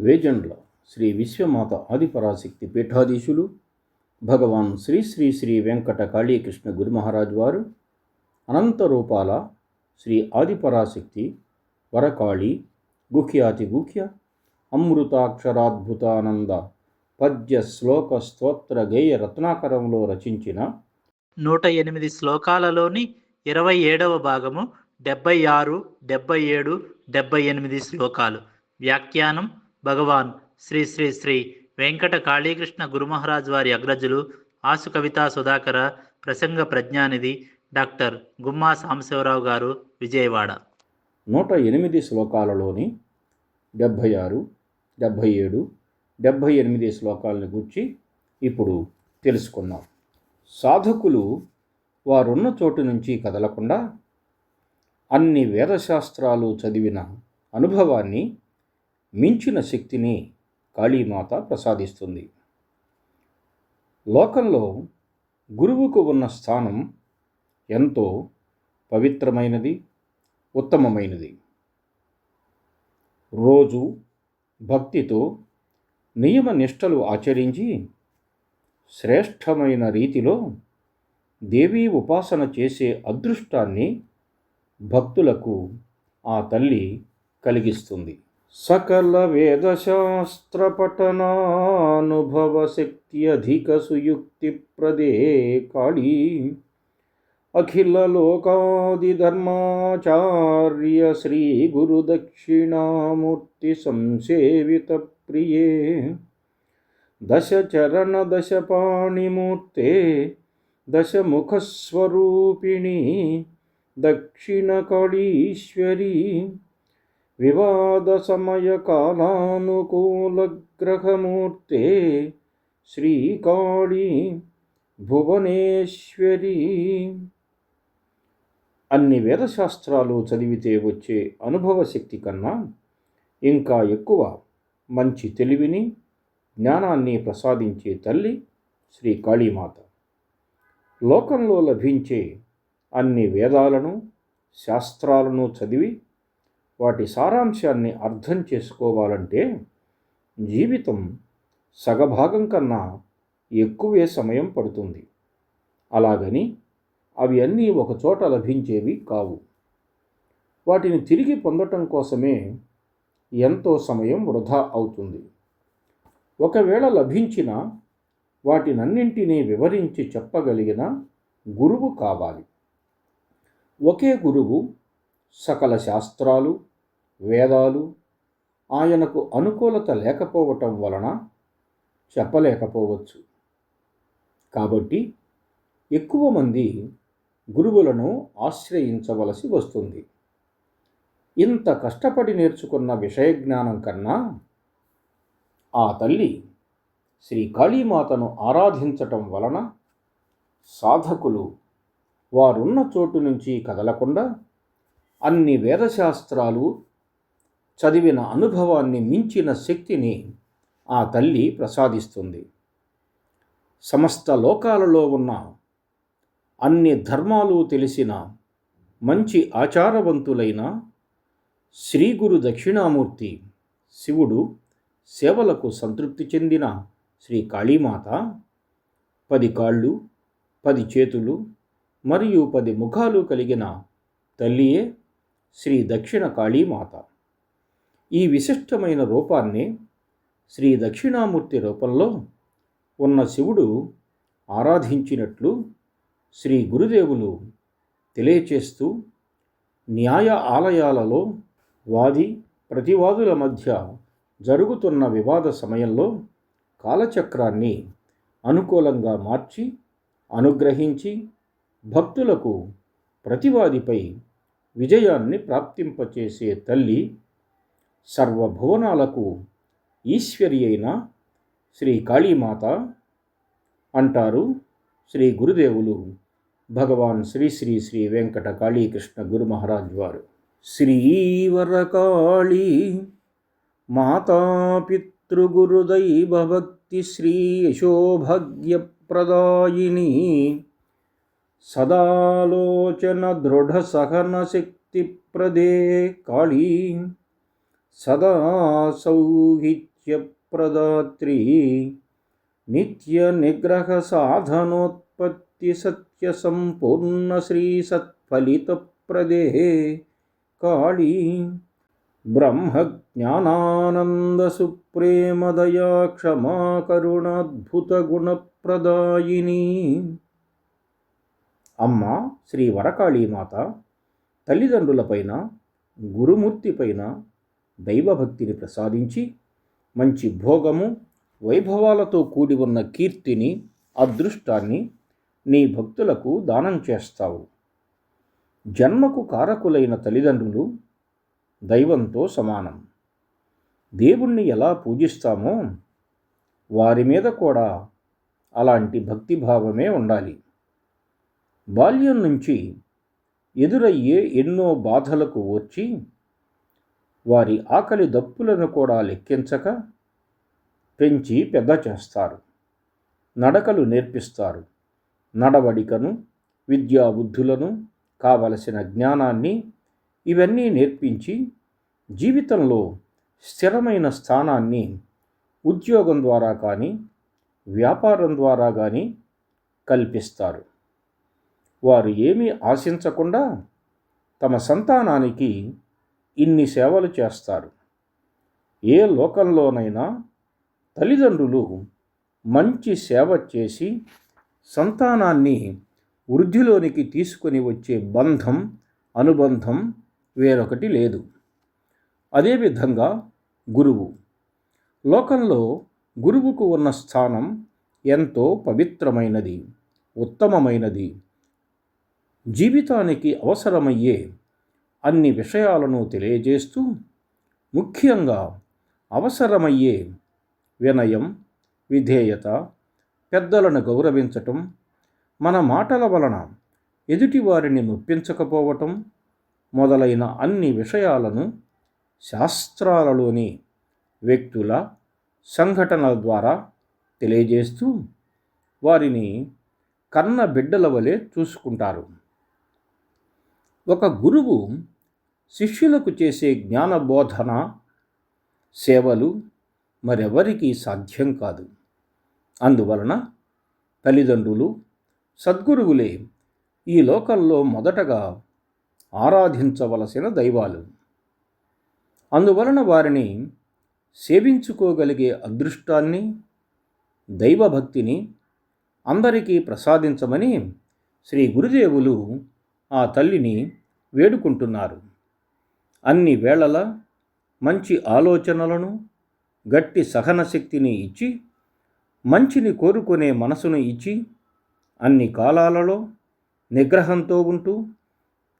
వేజండ్ల శ్రీ విశ్వమాత ఆదిపరాశక్తి పీఠాధీశులు భగవాన్ శ్రీ శ్రీ శ్రీ వెంకట కాళీకృష్ణ గురుమహారాజ్ వారు అనంత రూపాల శ్రీ ఆదిపరాశక్తి వరకాళి గుఖ్యాతి గుఖ్య అమృతాక్షరాద్భుతానంద పద్య శ్లోక స్తోత్ర గేయ రత్నాకరంలో రచించిన నూట ఎనిమిది శ్లోకాలలోని ఇరవై ఏడవ భాగము డెబ్బై ఆరు డెబ్బై ఏడు డెబ్బై ఎనిమిది శ్లోకాలు. వ్యాఖ్యానం భగవాన్ శ్రీ శ్రీ శ్రీ వెంకట కాళీకృష్ణ గురుమహారాజ్ వారి అగ్రజులు ఆసు కవితా సుధాకర ప్రసంగ ప్రజ్ఞానిధి డాక్టర్ గుమ్మా సాంబశివరావు గారు విజయవాడ. నూట ఎనిమిది శ్లోకాలలోని డెబ్భై ఆరు డెబ్భై ఏడు డెబ్భై ఎనిమిది శ్లోకాలను గురించి ఇప్పుడు తెలుసుకుందాం. సాధకులు వారున్న చోటు నుంచి కదలకుండా అన్ని వేదశాస్త్రాలు చదివిన అనుభవాన్ని మించిన శక్తిని కాళీమాత ప్రసాదిస్తుంది. లోకంలో గురువుకు ఉన్న స్థానం ఎంతో పవిత్రమైనది ఉత్తమమైనది. రోజు భక్తితో నియమ నిష్టలు ఆచరించి శ్రేష్టమైన రీతిలో దేవీ ఉపాసన చేసే అదృష్టాన్ని భక్తులకు ఆ తల్లి కలిగిస్తుంది. सकलवेदशास्त्रपठनानुभवशक्त्यधिकसुयुक्तिप्रदे काली अखिललोकादिधर्माचार्य श्रीगुरुदक्षिणामूर्तिसंसेवितप्रिये दशचरणदशपाणिमूर्ते दशमुखस्वरूपिणी दक्षिणकळीश्वरी వివాద సమయ కాలానుకూలగ్రహమూర్తే శ్రీకాళీ భువనేశ్వరి. అన్ని వేదశాస్త్రాలు చదివితే వచ్చే అనుభవ శక్తి కన్నా ఇంకా ఎక్కువ మంచి తెలివిని జ్ఞానాన్ని ప్రసాదించే తల్లి శ్రీ కాళీమాత లోకంలో లభించే అన్ని వేదాలను శాస్త్రాలను చదివి వాటి సారాంశాన్ని అర్థం చేసుకోవాలంటే జీవితం సగభాగం కన్నా ఎక్కువే సమయం పడుతుంది. అలాగని అవి అన్నీ ఒకచోట లభించేవి కావు. వాటిని తిరిగి పొందటం కోసమే ఎంతో సమయం వృధా అవుతుంది. ఒకవేళ లభించిన వాటినన్నింటినీ వివరించి చెప్పగలిగిన గురువు కావాలి. ఒకే గురువు సకల శాస్త్రాలు వేదాలు ఆయనకు అనుకూలత లేకపోవటం వలన చెప్పలేకపోవచ్చు. కాబట్టి ఎక్కువ మంది గురువులను ఆశ్రయించవలసి వస్తుంది. ఇంత కష్టపడి నేర్చుకున్న విషయ జ్ఞానం కన్నా ఆ తల్లి శ్రీ కాళీమాతను ఆరాధించటం వలన సాధకులు వారున్న చోటు నుంచి కదలకుండా అన్ని వేదశాస్త్రాలు చదివిన అనుభవాన్ని మించిన శక్తిని ఆ తల్లి ప్రసాదిస్తుంది. సమస్త లోకాలలో ఉన్న అన్ని ధర్మాలు తెలిసిన మంచి ఆచారవంతులైన శ్రీ గురు దక్షిణామూర్తి శివుడు సేవలకు సంతృప్తి చెందిన శ్రీ కాళీమాత పది కాళ్ళు పది చేతులు మరియు పది ముఖాలు కలిగిన తల్లియే శ్రీ దక్షిణ కాళీమాత. ఈ విశిష్టమైన రూపాన్ని శ్రీ దక్షిణామూర్తి రూపంలో ఉన్న శివుడు ఆరాధించినట్లు శ్రీ గురుదేవులు తెలియచేస్తూ న్యాయ ఆలయాలలో వాది ప్రతివాదుల మధ్య జరుగుతున్న వివాద సమయంలో కాలచక్రాన్ని అనుకూలంగా మార్చి అనుగ్రహించి భక్తులకు ప్రతివాదిపై విజయాన్ని ప్రాప్తింపచేసే తల్లి సర్వభువనాలకు ఈశ్వరి అయిన శ్రీ కాళీమాత అంటారు శ్రీ గురుదేవులు. భగవాన్ శ్రీ శ్రీ శ్రీ వెంకట కాళీకృష్ణ గురు మహారాజ్ వారు. శ్రీవరకాళీ మాతాపితృగురుదైవభక్తి శ్రీ యశోభాగ్యప్రదాయిని సదాలోచన దృఢ సహన శక్తి ప్రదే కాళీ సదా సౌహిత్య సౌఖ్యప్రదాత్రి నిత్య నిగ్రహ సాధనోత్పత్తి సత్య సంపూర్ణ శ్రీ సత్ఫలిత సత్ఫలితప్రదే కాళీ బ్రహ్మజ్ఞానానంద సుప్రేమదయా క్షమా గుణప్రదాయిని అమ్మ శ్రీ వరకాళీమాత తల్లిదండ్రులపైన గురుమూర్తిపైన దైవభక్తిని ప్రసాదించి మంచి భోగము వైభవాలతో కూడి ఉన్న కీర్తిని అదృష్టాన్ని నీ భక్తులకు దానం చేస్తావు. జన్మకు కారకులైన తల్లిదండ్రులు దైవంతో సమానం. దేవుణ్ణి ఎలా పూజిస్తామో వారి మీద కూడా అలాంటి భక్తిభావమే ఉండాలి. బాల్యం నుంచి ఎదురయ్యే ఎన్నో బాధలకు వచ్చి వారి ఆకలి దప్పులను కూడా లెక్కించక పెంచి పెద్ద చేస్తారు. నడకలు నేర్పిస్తారు. నడవడికను విద్యాబుద్ధులను కావలసిన జ్ఞానాన్ని ఇవన్నీ నేర్పించి జీవితంలో స్థిరమైన స్థానాన్ని ఉద్యోగం ద్వారా కానీ వ్యాపారం ద్వారా కానీ కల్పిస్తారు. వారు ఏమీ ఆశించకుండా తమ సంతానానికి ఇన్ని సేవలు చేస్తారు. ఏ లోకంలోనైనా తల్లిదండ్రులు మంచి సేవ చేసి సంతానాన్ని వృద్ధిలోనికి తీసుకొని వచ్చే బంధం అనుబంధం వేరొకటి లేదు. అదేవిధంగా గురువు. లోకంలో గురువుకు ఉన్న స్థానం ఎంతో పవిత్రమైనది ఉత్తమమైనది. జీవితానికి అవసరమయ్యే అన్ని విషయాలను తెలియజేస్తూ ముఖ్యంగా అవసరమయ్యే వినయం విధేయత పెద్దలను గౌరవించటం మన మాటల వలన ఎదుటివారిని నొప్పించకపోవటం మొదలైన అన్ని విషయాలను శాస్త్రాలలోని వ్యక్తుల సంఘటనల ద్వారా తెలియజేస్తూ వారిని కన్న బిడ్డల వలె చూసుకుంటారు. ఒక గురువు శిష్యులకు చేసే జ్ఞానబోధన సేవలు మరెవరికీ సాధ్యం కాదు. అందువలన తల్లిదండ్రులు సద్గురువులే ఈ లోకంలో మొదటగా ఆరాధించవలసిన దైవాలు. అందువలన వారిని సేవించుకోగలిగే అదృష్టాన్ని దైవభక్తిని అందరికీ ప్రసాదించమని శ్రీ గురుదేవులు ఆ తల్లిని వేడుకుంటున్నారు. అన్ని వేళల మంచి ఆలోచనలను గట్టి సహన శక్తిని ఇచ్చి మంచిని కోరుకునే మనసును ఇచ్చి అన్ని కాలాలలో నిగ్రహంతో ఉంటూ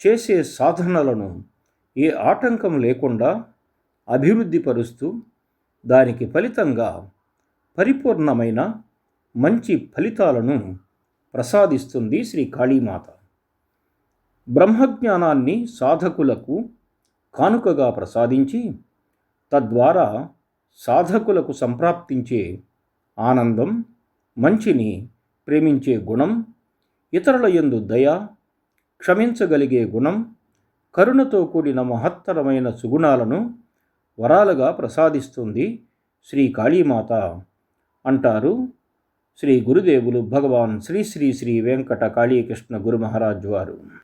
చేసే సాధనలను ఏ ఆటంకం లేకుండా అభివృద్ధిపరుస్తూ దానికి ఫలితంగా పరిపూర్ణమైన మంచి ఫలితాలను ప్రసాదిస్తుంది శ్రీ కాళీమాత. బ్రహ్మజ్ఞానాన్ని సాధకులకు కానుకగా ప్రసాదించి తద్వారా సాధకులకు సంప్రాప్తించే ఆనందం మంచిని ప్రేమించే గుణం ఇతరుల యందు దయ క్షమించగలిగే గుణం కరుణతో కూడిన మహత్తరమైన సుగుణాలను వరాలుగా ప్రసాదిస్తుంది శ్రీ కాళీమాత అంటారు. శ్రీ గురుదేవులు భగవాన్ శ్రీ శ్రీ శ్రీ వెంకట కాళీకృష్ణ గురు మహారాజ్ వారు.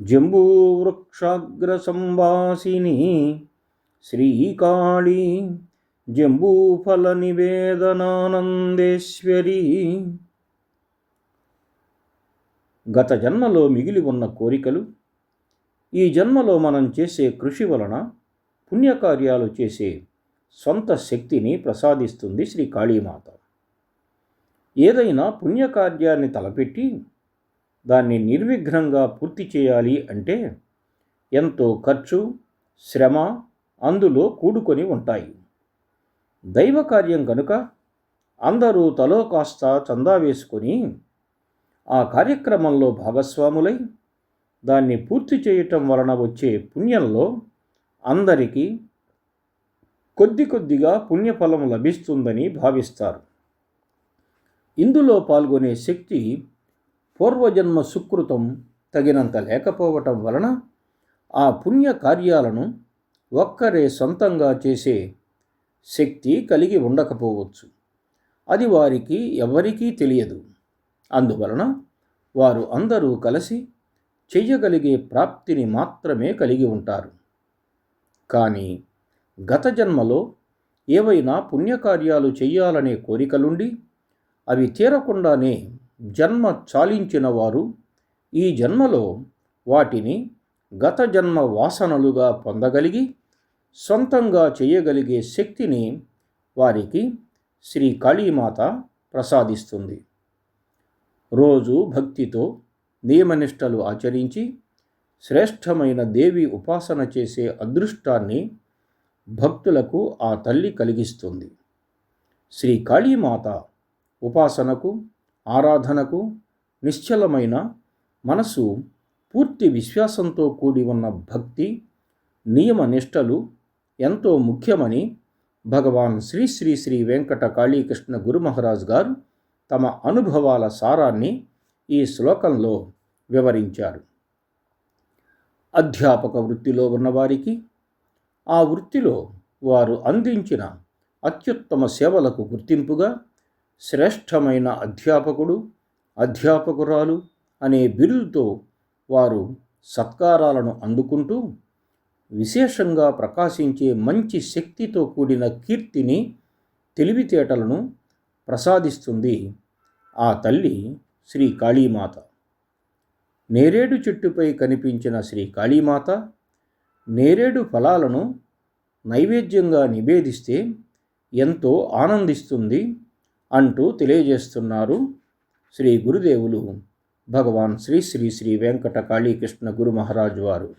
జంబూవృక్షాగ్రసంవాసిని శ్రీకాళి నిత్య శ్రీకాళీ జంబూఫల నివేదనానందేశ్వరి గత జన్మలో మిగిలి ఉన్న కోరికలు ఈ జన్మలో మనం చేసే కృషి వలన పుణ్యకార్యాలు చేసే సొంత శక్తిని ప్రసాదిస్తుంది శ్రీ కాళీమాత ఏదైనా పుణ్యకార్యాన్ని తలపెట్టి దాన్ని నిర్విఘ్నంగా పూర్తి చేయాలి అంటే ఎంతో ఖర్చు శ్రమ అందులో కూడుకొని ఉంటాయి. దైవ కార్యం కనుక అందరూ తలో కాస్త చందా వేసుకొని ఆ కార్యక్రమంలో భాగస్వాములై దాన్ని పూర్తి చేయటం వలన వచ్చే పుణ్యంలో అందరికీ కొద్ది కొద్దిగా పుణ్యఫలం లభిస్తుందని భావిస్తారు. ఇందులో పాల్గొనే శక్తి పూర్వజన్మ సుకృతం తగినంత లేకపోవటం వలన ఆ పుణ్య కార్యాలను ఒక్కరే సొంతంగా చేసే శక్తి కలిగి ఉండకపోవచ్చు. అది వారికి ఎవరికీ తెలియదు. అందువలన వారు అందరూ కలిసి చెయ్యగలిగే ప్రాప్తిని మాత్రమే కలిగి ఉంటారు. కానీ గత జన్మలో ఏవైనా పుణ్యకార్యాలు చేయాలనే కోరికలుండి అవి తీరకుండానే జన్మ చాలించిన వారు ఈ జన్మలో వాటిని గత జన్మ వాసనలుగా పొందగలిగి సొంతంగా చేయగలిగే శక్తిని వారికి శ్రీ కాళీమాత ప్రసాదిస్తుంది. రోజు భక్తితో నియమనిష్టలు ఆచరించి శ్రేష్టమైన దేవి ఉపాసన చేసే అదృష్టాన్ని భక్తులకు ఆ తల్లి కలిగిస్తుంది. శ్రీ కాళీమాత ఉపాసనకు ఆరాధనకు నిశ్చలమైన మనసు పూర్తి విశ్వాసంతో కూడి ఉన్న భక్తి నియమ నిష్టలు ఎంతో ముఖ్యమని భగవాన్ శ్రీ శ్రీ శ్రీ వెంకట కాళీకృష్ణ గురు మహారాజ్ గారు తమ అనుభవాల సారాన్ని ఈ శ్లోకంలో వివరించారు. అధ్యాపక వృత్తిలో ఉన్నవారికి ఆ వృత్తిలో వారు అందించిన అత్యుత్తమ సేవలకు గుర్తింపుగా శ్రేష్టమైన అధ్యాపకుడు అధ్యాపకురాలు అనే బిరుదుతో వారు సత్కారాలను అందుకుంటూ విశేషంగా ప్రకాశించే మంచి శక్తితో కూడిన కీర్తిని తెలివితేటలను ప్రసాదిస్తుంది ఆ తల్లి శ్రీ కాళీమాత. నేరేడు చెట్టుపై కనిపించిన శ్రీ కాళీమాత నేరేడు ఫలాలను నైవేద్యంగా నివేదిస్తే ఎంతో ఆనందిస్తుంది. అంటూ తెలియజేస్తున్నారు శ్రీ గురుదేవులు. భగవాన్ శ్రీ శ్రీ శ్రీ వెంకట కాళీకృష్ణ గురు మహారాజు వారు.